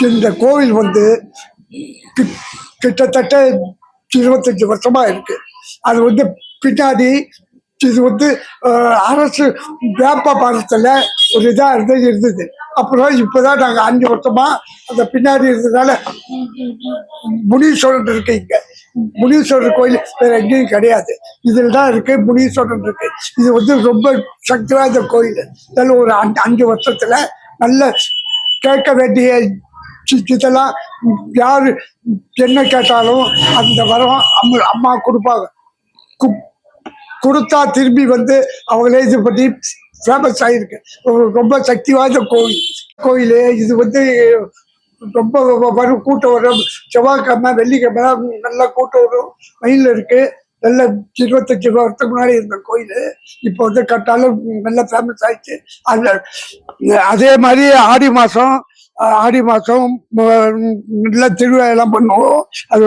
இந்த கோவில் வந்து கி- கிட்டத்தட்ட இருபத்தஞ்சி வருஷமா இருக்கு. அது வந்து பின்னாடி இது வந்து அரசு வேப்ப மரத்தில் ஒரு இதாக இருந்தது இருந்தது. அப்புறம் இப்போதான் நாங்கள் அஞ்சு வருஷமா அந்த பின்னாடி இருந்ததுனால முனீஸ்வரன் இருக்கு இங்கே. முனீஸ்வரர் கோயில் வேற எங்கேயும் கிடையாது. இதில் தான் இருக்கு முனீஸ்வரன் இருக்கு. இது வந்து ரொம்ப சக்தி வாய்ந்த கோயில். நல்ல ஒரு அஞ்சு அஞ்சு வருஷத்துல நல்ல கேட்க வேண்டிய இதெல்லாம் யாரு என்ன கேட்டாலும் அந்த வரம் அம்மா அம்மா கொடுப்பாங்க. கு- கொடுத்தா திரும்பி வந்து அவங்களே இது பண்ணி ஃபேமஸ் ஆகிருக்கு ரொம்ப சக்தி வாய்ந்த கோயில் கோயில் இது வந்து ரொம்ப வரும் கூட்டம் வரும். செவ்வாய்க்கிழமை வெள்ளிக்கிழமை நல்லா கூட்டம் வரும். மயில் இருக்குது நல்ல இருபத்தஞ்சி வருஷத்துக்கு முன்னாடி இருந்த கோயில் இப்போ வந்து கட்டாலும் நல்ல ஃபேமஸ் ஆயிடுச்சு. அந்த அதே மாதிரி ஆடி மாதம் ஆடி மாதம் நல்ல திருவிழாலாம் பண்ணுவோம். அது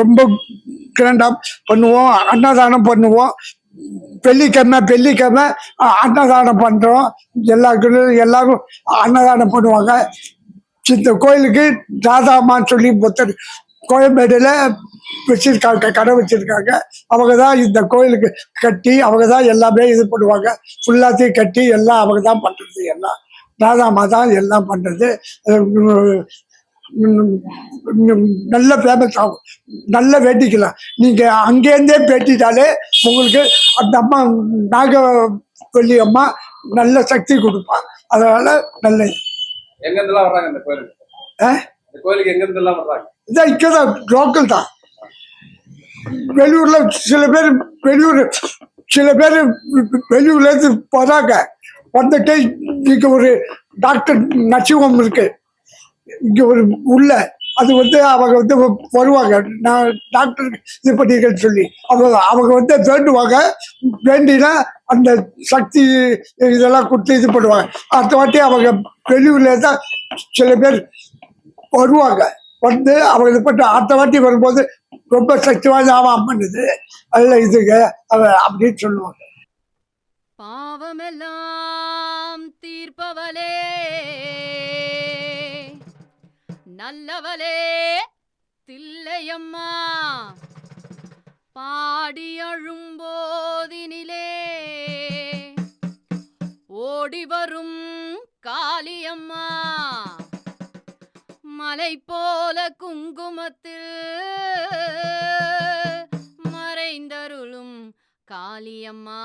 ரொம்ப கிராண்டாக பண்ணுவோம். அன்னதானம் பண்ணுவோம். வெள்ளிக்கிழமை வெள்ளிக்கிழமை அன்னதானம் பண்ணுறோம் எல்லாருக்கும் எல்லாரும் அன்னதானம் பண்ணுவாங்க. இந்த கோயிலுக்கு தாதாமான்னு சொல்லி புத்தர் கோயம்பேடுல வச்சிருக்காங்க கடை வச்சிருக்காங்க. அவங்க தான் இந்த கோயிலுக்கு கட்டி அவங்க தான் எல்லாமே இது பண்ணுவாங்க. ஃபுல்லாத்தையும் கட்டி எல்லாம் அவங்க தான் பண்ணுறது எல்லாம் ராதாமா தான் எல்லாம் பண்ணுறது நல்ல ஃபேமஸ் ஆகும் நல்ல வேட்டிக்கலாம் நீங்கள் அங்கேருந்தே பேட்டிட்டாலே உங்களுக்கு அந்த அம்மா நாகவல்லி அம்மா நல்ல சக்தி கொடுப்பா. அதனால நல்ல எங்க இருந்தெல்லாம் வர்றாங்க இந்த கோயிலுக்கு? ஆ? கோயிலுக்கு எங்க இருந்தெல்லாம் வர்றாங்க? இதான் இங்கதான் லோக்கல் தான் வெளியூர்ல சில பேர் வெளியூர் சில பேர் வெளியூர்ல இருந்து போறாங்க வந்துட்டு இங்க ஒரு டாக்டர் நச்சிவம் இருக்கு. இங்க ஒரு உள்ள அது வந்து அவங்க வந்து வருவாங்க. நான் டாக்டர் இது பண்ணிருக்கேன்னு சொல்லி. அவங்க அவங்க வந்து வேண்டுவாங்க. வேண்டினா அந்த சக்தி இதெல்லாம் கொடுத்து இது பண்ணுவாங்க. அடுத்த வாட்டி அவங்க வெளியூர்ல தான் சில பேர் வருவாங்க. வந்து அவங்க இது அடுத்த வாட்டி வரும்போது ரொம்ப சக்தி வாய்ந்த ஆமாம் பண்ணுது அதில் இதுங்க அவ அப்படின்னு சொல்லுவாங்க. பாவமெல்லாம் தீர்ப்பவளே. நல்லவளே தில்லையம்மா. பாடி அழும்போதினிலே. ஓடி வரும் காளியம்மா. மலை போல குங்குமத்தில் மறைந்தருளும் காளியம்மா.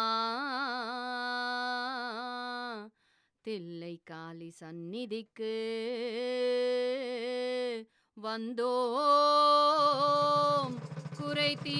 தில்லை காளி சந்நிதிக்கு வந்தோம். குறை தீ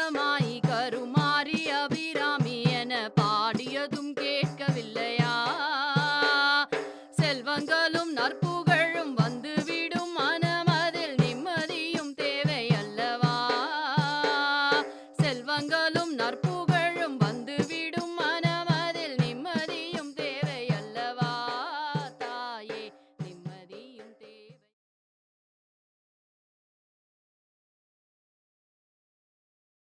நற்ப